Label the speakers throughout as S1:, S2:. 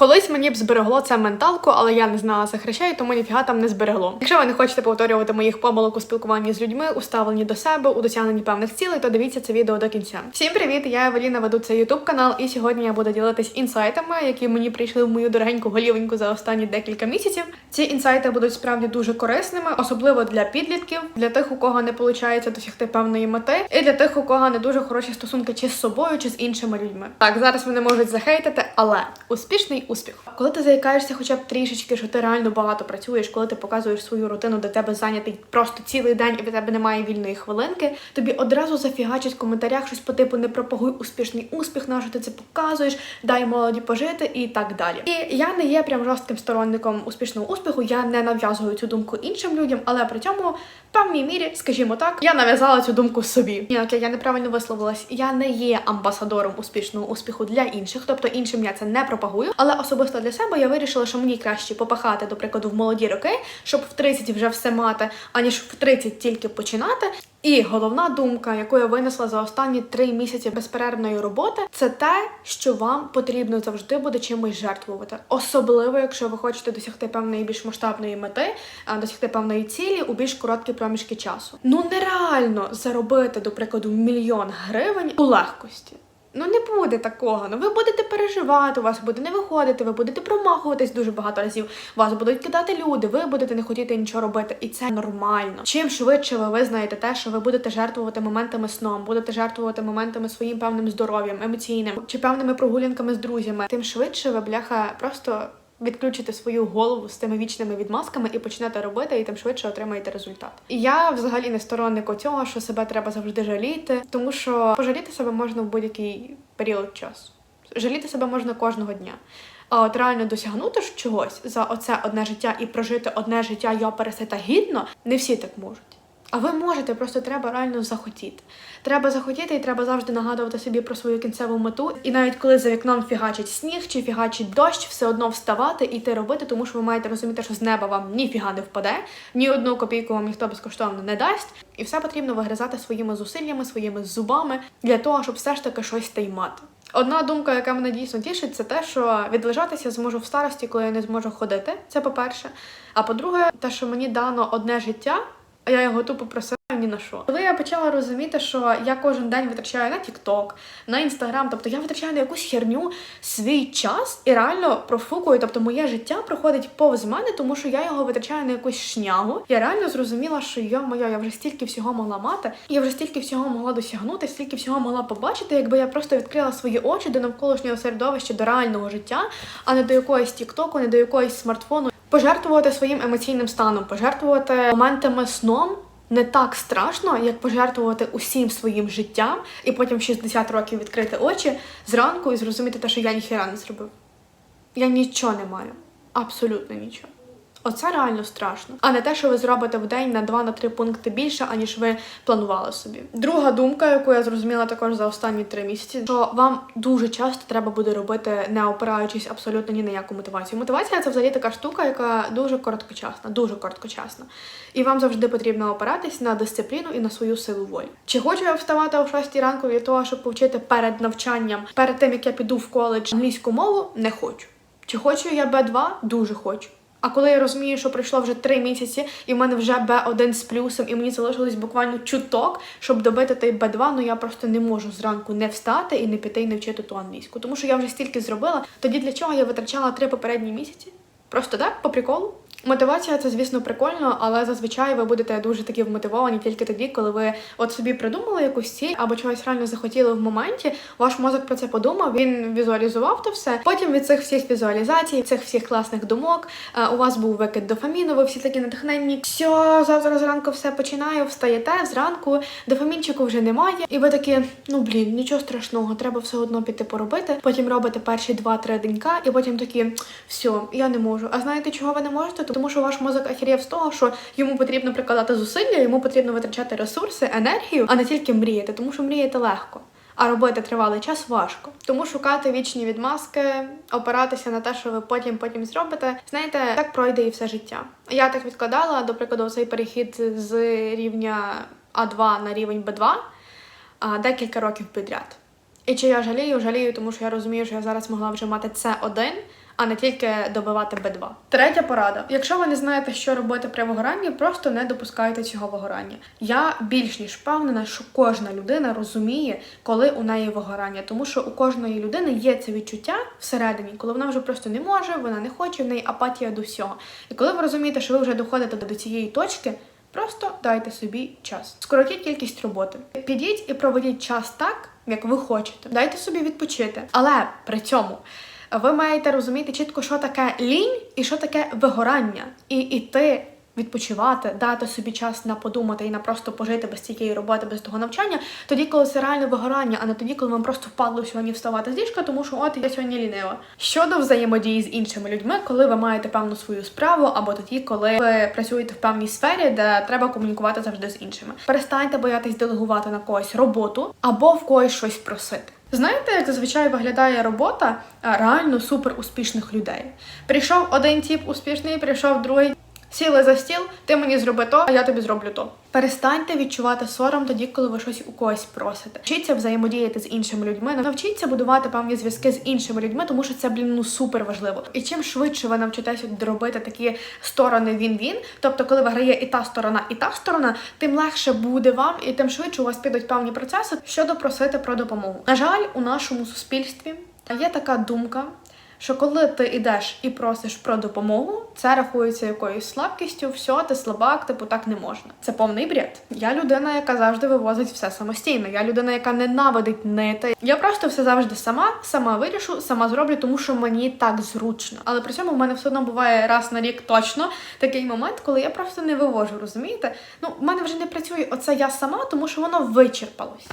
S1: Колись мені б зберегло це менталку, але я не знала цих речей, тому ніфіга там не зберегло. Якщо ви не хочете повторювати моїх помилок у спілкуванні з людьми, у ставленні до себе, у досягненні певних цілей, то дивіться це відео до кінця. Всім привіт! Я Евеліна веду цей ютуб канал, і сьогодні я буду ділитись інсайтами, які мені прийшли в мою дорогеньку голівеньку за останні декілька місяців. Ці інсайти будуть справді дуже корисними, особливо для підлітків, для тих, у кого не виходить досягти певної мети, і для тих, у кого не дуже хороші стосунки чи з собою, чи з іншими людьми. Так, зараз вони можуть захейтити, але успішний успіх. Коли ти заїкаєшся хоча б трішечки, що ти реально багато працюєш, коли ти показуєш свою рутину, де тебе зайнятий просто цілий день, і в тебе немає вільної хвилинки, тобі одразу зафігачать в коментарях щось по типу не пропагуй успішний успіх, на що ти це показуєш, дай молоді пожити і так далі. І я не є прям жорстким сторонником успішного успіху, я не нав'язую цю думку іншим людям, але при цьому певній мірі, скажімо так, я нав'язала цю думку собі. Ні, окей, я неправильно висловилась. Я не є амбасадором успішного успіху для інших, тобто іншим я це не пропагую. Але особисто для себе я вирішила, що мені краще попахати, до прикладу, в молоді роки, щоб в 30 вже все мати, аніж в 30 тільки починати. І головна думка, яку я винесла за останні три місяці безперервної роботи, це те, що вам потрібно завжди буде чимось жертвувати, особливо якщо ви хочете досягти певної більш масштабної мети, досягти певної цілі у більш короткі проміжки часу. Ну нереально заробити, до прикладу, мільйон гривень у легкості. Ну не буде такого. Ну ви будете переживати, у вас буде не виходити, ви будете промахуватись дуже багато разів. Вас будуть кидати люди, ви будете не хотіти нічого робити, і це нормально. Чим швидше ви визнаєте те, що ви будете жертвувати моментами сном, будете жертвувати моментами своїм певним здоров'ям, емоційним чи певними прогулянками з друзями, тим швидше ви бляха просто. Відключите свою голову з тими вічними відмазками і почнете робити, і тим швидше отримаєте результат. І я взагалі не сторонник цього, що себе треба завжди жаліти, тому що пожаліти себе можна в будь-який період часу. Жаліти себе можна кожного дня. А от реально досягнути чогось за оце одне життя і прожити одне життя йопересе та гідно, не всі так можуть. А ви можете, просто треба реально захотіти. Треба захотіти, і треба завжди нагадувати собі про свою кінцеву мету. І навіть коли за вікном фігачить сніг чи фігачить дощ, все одно вставати і йти робити, тому що ви маєте розуміти, що з неба вам ніфіга не впаде, ні одну копійку вам ніхто безкоштовно не дасть. І все потрібно вигризати своїми зусиллями, своїми зубами для того, щоб все ж таки щось та й мати. Одна думка, яка мене дійсно тішить, це те, що відлежатися зможу в старості, коли я не зможу ходити. Це по-перше. А по-друге, те, що мені дано одне життя, а я його тупо просираю ні на що. Коли я почала розуміти, що я кожен день витрачаю на TikTok, на Instagram, тобто я витрачаю на якусь херню свій час і реально профукую. Тобто моє життя проходить повз мене, тому що я його витрачаю на якусь шнягу. Я реально зрозуміла, що йо моя, я вже стільки всього могла мати, я вже стільки всього могла досягнути, стільки всього могла побачити, якби я просто відкрила свої очі до навколишнього середовища, до реального життя, а не до якоїсь тіктоку, не до якоїсь смартфону. Пожертвувати своїм емоційним станом, пожертвувати моментами сном. Не так страшно, як пожертвувати усім своїм життям і потім в 60 років відкрити очі зранку і зрозуміти те, що я ніхіра не зробив. Я нічого не маю. Абсолютно нічого. Оце реально страшно, а не те, що ви зробите в день на 2-3 пункти більше, аніж ви планували собі. Друга думка, яку я зрозуміла також за останні три місяці, що вам дуже часто треба буде робити, не опираючись абсолютно ні на яку мотивацію. Мотивація це взагалі така штука, яка дуже короткочасна, дуже короткочасна. І вам завжди потрібно опиратись на дисципліну і на свою силу волі. Чи хочу я вставати о 6 ранку для того, щоб повчити перед навчанням, перед тим як я піду в коледж англійську мову? Не хочу. Чи хочу я Б2? Дуже хочу. А коли я розумію, що пройшло вже три місяці, і в мене вже Б1 з плюсом, і мені залишилось буквально чуток, щоб добити той Б2, ну я просто не можу зранку не встати і не піти і не вчити ту англійську. Тому що я вже стільки зробила. Тоді для чого я витрачала три попередні місяці? Просто так, по приколу. Мотивація це, звісно, прикольно, але зазвичай ви будете дуже такі вмотивовані тільки тоді, коли ви от собі придумали якусь ціль або чогось реально захотіли в моменті. Ваш мозок про це подумав, він візуалізував то все. Потім від цих всіх візуалізацій, цих всіх класних думок, е, у вас був викид дофаміну, ви всі такі натхненні. Все, завтра зранку все починаю, встаєте зранку, дофамінчику вже немає. І ви такі, ну блін, нічого страшного, треба все одно піти поробити. Потім робите перші два-три денька, і потім такі, все, я не можу. А знаєте, чого ви не можете? Тому що ваш мозок ахірєв з того, що йому потрібно прикладати зусилля, йому потрібно витрачати ресурси, енергію, а не тільки мріяти, тому що мріяти легко. А робити тривалий час важко. Тому шукати вічні відмазки, опиратися на те, що ви потім потім зробите. Знаєте, так пройде і все життя. Я так відкладала, до прикладу, цей перехід з рівня А2 на рівень Б2 а, декілька років підряд. І чи я жалію? Жалію, тому що я розумію, що я зараз могла вже мати це один, а не тільки добивати Б2. Третя порада: якщо ви не знаєте, що робити при вигоранні, просто не допускайте цього вигорання. Я більш ніж впевнена, що кожна людина розуміє, коли у неї вигорання, тому що у кожної людини є це відчуття всередині, коли вона вже просто не може, вона не хоче, в неї апатія до всього. І коли ви розумієте, що ви вже доходите до цієї точки. Просто дайте собі час. Скоротіть кількість роботи. Підіть і проведіть час так, як ви хочете. Дайте собі відпочити. Але при цьому ви маєте розуміти чітко, що таке лінь і що таке вигорання. І іти відпочивати, дати собі час на подумати і на просто пожити без цієї роботи, без того навчання, тоді, коли це реальне вигорання, а не тоді, коли вам просто впадло сьогодні вставати з ліжка, тому що от я сьогодні лінива. Щодо взаємодії з іншими людьми, коли ви маєте певну свою справу, або тоді, коли ви працюєте в певній сфері, де треба комунікувати завжди з іншими. Перестаньте боятись делегувати на когось роботу або в когось щось просити. Знаєте, як зазвичай виглядає робота реально супер успішних людей? Прийшов один тіп успішний, прийшов другий. Сіли за стіл, ти мені зроби то, а я тобі зроблю то. Перестаньте відчувати сором тоді, коли ви щось у когось просите. Вчіться взаємодіяти з іншими людьми, навчіться будувати певні зв'язки з іншими людьми, тому що це блін ну супер важливо. І чим швидше ви навчитеся робити такі сторони він-він, тобто, коли виграє і та сторона, і та сторона, тим легше буде вам, і тим швидше у вас підуть певні процеси щодо просити про допомогу. На жаль, у нашому суспільстві є така думка що коли ти йдеш і просиш про допомогу, це рахується якоюсь слабкістю, все, ти слабак, типу так не можна. Це повний бред. Я людина, яка завжди вивозить все самостійно. Я людина, яка ненавидить нити. Я просто все завжди сама, сама вирішу, сама зроблю, тому що мені так зручно. Але при цьому в мене все одно буває раз на рік точно такий момент, коли я просто не вивожу, розумієте? Ну, в мене вже не працює оце я сама, тому що воно вичерпалось.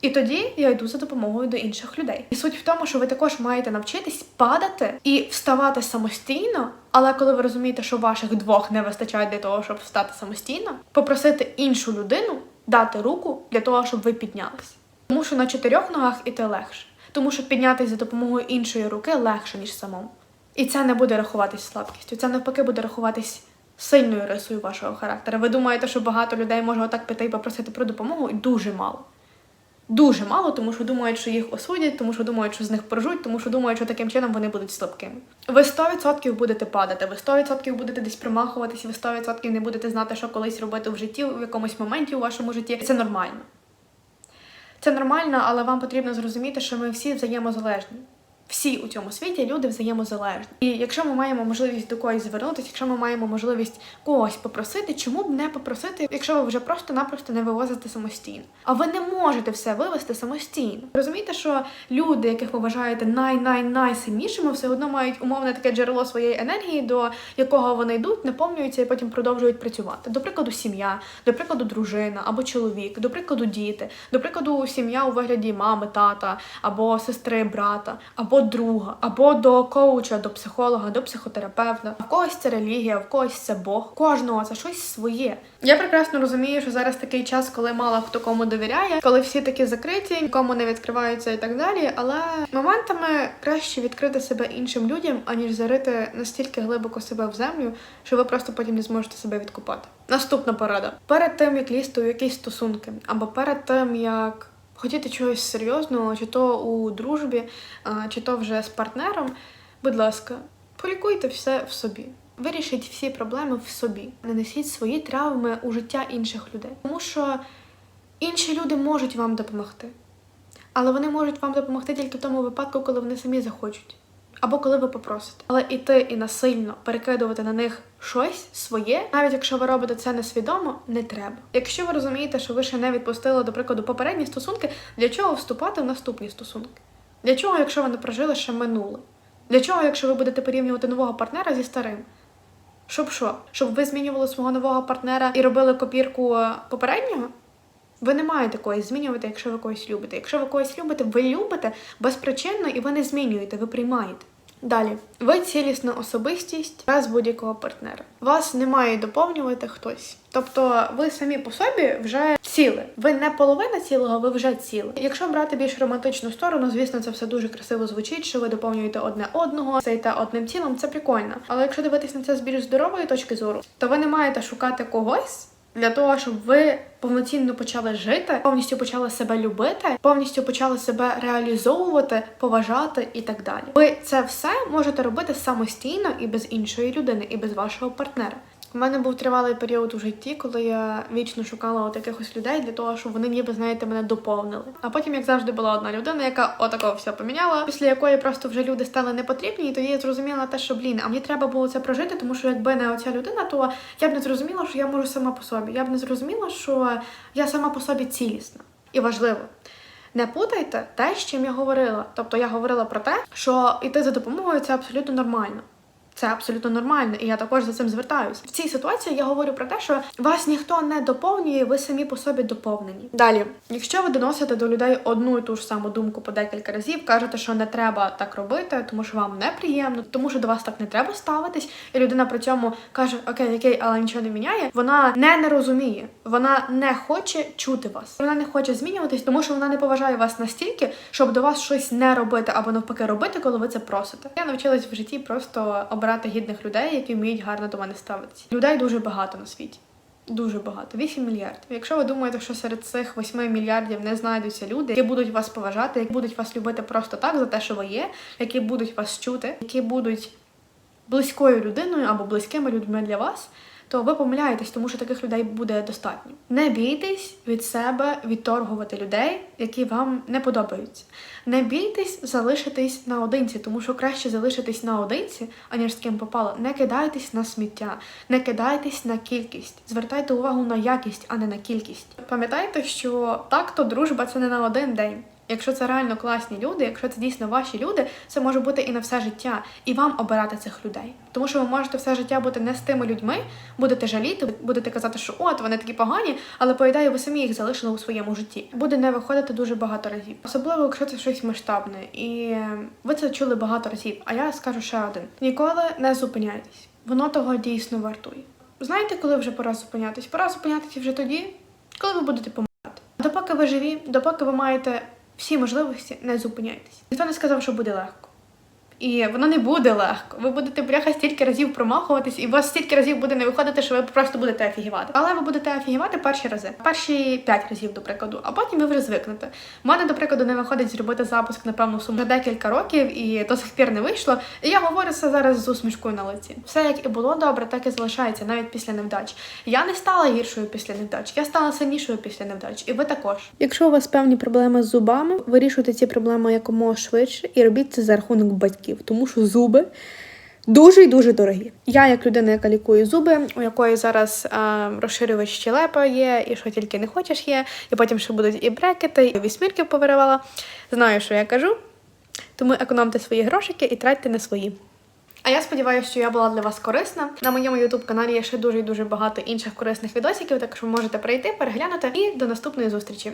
S1: І тоді я йду за допомогою до інших людей. І суть в тому, що ви також маєте навчитись падати і вставати самостійно. Але коли ви розумієте, що ваших двох не вистачає для того, щоб встати самостійно, попросити іншу людину дати руку для того, щоб ви піднялись. Тому що на чотирьох ногах іти легше, тому що піднятися за допомогою іншої руки легше ніж самому. І це не буде рахуватись слабкістю. Це навпаки буде рахуватись сильною рисою вашого характера. Ви думаєте, що багато людей може отак піти і попросити про допомогу, і дуже мало. Дуже мало, тому що думають, що їх осудять, тому що думають, що з них поржуть, тому що думають, що таким чином вони будуть слабкими. Ви 100% будете падати, ви 100% будете десь примахуватися, ви 100% не будете знати, що колись робити в житті, в якомусь моменті у вашому житті. Це нормально. Це нормально, але вам потрібно зрозуміти, що ми всі взаємозалежні. Всі у цьому світі люди взаємозалежні. І якщо ми маємо можливість до когось звернутися, якщо ми маємо можливість когось попросити, чому б не попросити, якщо ви вже просто-напросто не вивозите самостійно? А ви не можете все вивести самостійно. Розумієте, що люди, яких ви вважаєте най-най-найсильнішими, все одно мають умовне таке джерело своєї енергії, до якого вони йдуть, наповнюються і потім продовжують працювати. До прикладу, сім'я, до прикладу, дружина або чоловік, до прикладу, діти, до прикладу, сім'я у вигляді мами, тата або сестри, брата, або друга, або до коуча, до психолога, до психотерапевта. В когось це релігія, в когось це Бог. Кожного це щось своє. Я прекрасно розумію, що зараз такий час, коли мало хто кому довіряє, коли всі такі закриті, нікому не відкриваються і так далі. Але моментами краще відкрити себе іншим людям, аніж зарити настільки глибоко себе в землю, що ви просто потім не зможете себе відкупати. Наступна порада: перед тим як лізти у якісь стосунки, або перед тим як хотіти чогось серйозного, чи то у дружбі, чи то вже з партнером, будь ласка, полікуйте все в собі. Вирішіть всі проблеми в собі. Не несіть свої травми у життя інших людей. Тому що інші люди можуть вам допомогти. Але вони можуть вам допомогти тільки в тому випадку, коли вони самі захочуть. Або коли ви попросите. Але іти і насильно перекидувати на них щось своє, навіть якщо ви робите це несвідомо, не треба. Якщо ви розумієте, що ви ще не відпустили, до прикладу, попередні стосунки, для чого вступати в наступні стосунки? Для чого, якщо ви не прожили ще минуле? Для чого, якщо ви будете порівнювати нового партнера зі старим? Щоб що? Щоб ви змінювали свого нового партнера і робили копірку е, попереднього? Ви не маєте когось змінювати, якщо ви когось любите. Якщо ви когось любите, ви любите безпричинно і ви не змінюєте, ви приймаєте. Далі, ви цілісна особистість без будь-якого партнера. Вас не має доповнювати хтось. Тобто ви самі по собі вже ціли. Ви не половина цілого, ви вже ціли. Якщо брати більш романтичну сторону, звісно, це все дуже красиво звучить, що ви доповнюєте одне одного, стаєте одним цілим, це прикольно. Але якщо дивитись на це з більш здорової точки зору, то ви не маєте шукати когось Для того, щоб ви повноцінно почали жити, повністю почали себе любити, повністю почали себе реалізовувати, поважати і так далі. Ви це все можете робити самостійно і без іншої людини, і без вашого партнера. У мене був тривалий період у житті, коли я вічно шукала от якихось людей для того, щоб вони ніби знаєте мене доповнили. А потім, як завжди, була одна людина, яка отако все поміняла, після якої просто вже люди стали непотрібні, і тоді я зрозуміла те, що блін, а мені треба було це прожити, тому що якби не оця людина, то я б не зрозуміла, що я можу сама по собі. Я б не зрозуміла, що я сама по собі цілісна і важливо. Не путайте те, з чим я говорила. Тобто я говорила про те, що йти за допомогою це абсолютно нормально. Це абсолютно нормально, і я також за цим звертаюся. В цій ситуації я говорю про те, що вас ніхто не доповнює, ви самі по собі доповнені. Далі, якщо ви доносите до людей одну і ту ж саму думку по декілька разів, кажете, що не треба так робити, тому що вам неприємно, тому що до вас так не треба ставитись, і людина при цьому каже: Окей, окей, але нічого не міняє. Вона не, не розуміє, вона не хоче чути вас, вона не хоче змінюватись, тому що вона не поважає вас настільки, щоб до вас щось не робити або навпаки робити, коли ви це просите. Я навчилась в житті просто обирати гідних людей, які вміють гарно до мене ставитися. Людей дуже багато на світі. Дуже багато, 8 мільярдів. Якщо ви думаєте, що серед цих 8 мільярдів не знайдуться люди, які будуть вас поважати, які будуть вас любити просто так за те, що ви є, які будуть вас чути, які будуть близькою людиною або близькими людьми для вас, то ви помиляєтесь, тому що таких людей буде достатньо. Не бійтесь від себе відторгувати людей, які вам не подобаються. Не бійтесь залишитись наодинці, тому що краще залишитись наодинці, аніж з ким попало. Не кидайтесь на сміття, не кидайтесь на кількість. Звертайте увагу на якість, а не на кількість. Пам'ятайте, що так то дружба це не на один день. Якщо це реально класні люди, якщо це дійсно ваші люди, це може бути і на все життя, і вам обирати цих людей. Тому що ви можете все життя бути не з тими людьми, будете жаліти, будете казати, що от вони такі погані, але по ідеї ви самі їх залишили у своєму житті. Буде не виходити дуже багато разів, особливо якщо це щось масштабне, і ви це чули багато разів. А я скажу ще один: ніколи не зупиняйтесь. Воно того дійсно вартує. Знаєте, коли вже пора зупинятись? Пора зупинятися вже тоді, коли ви будете помирати. Допоки ви живі, допоки ви маєте всі можливості, не зупиняйтесь. Ніхто не сказав, що буде легко. І воно не буде легко. Ви будете бляха стільки разів промахуватись, і у вас стільки разів буде не виходити, що ви просто будете офігівати. Але ви будете офігівати перші рази, перші п'ять разів, до прикладу, а потім ви вже звикнете. У мене, до прикладу, не виходить зробити запуск на певну суму декілька років, і до сих пір не вийшло. І я говорю це зараз з усмішкою на лиці. Все як і було добре, так і залишається навіть після невдач. Я не стала гіршою після невдач, я стала сильнішою після невдач, і ви також. Якщо у вас певні проблеми з зубами, вирішуйте ці проблеми якомога швидше і робіть це за рахунок батьків, тому що зуби. Дуже і дуже дорогі. Я, як людина, яка лікує зуби, у якої зараз е, розширювач щелепа є, і що тільки не хочеш є, і потім ще будуть і брекети, і вісьмірки повиривала. Знаю, що я кажу. Тому економте свої грошики і тратьте на свої. А я сподіваюся, що я була для вас корисна. На моєму youtube каналі є ще дуже і дуже багато інших корисних відосиків, так що можете прийти, переглянути і до наступної зустрічі.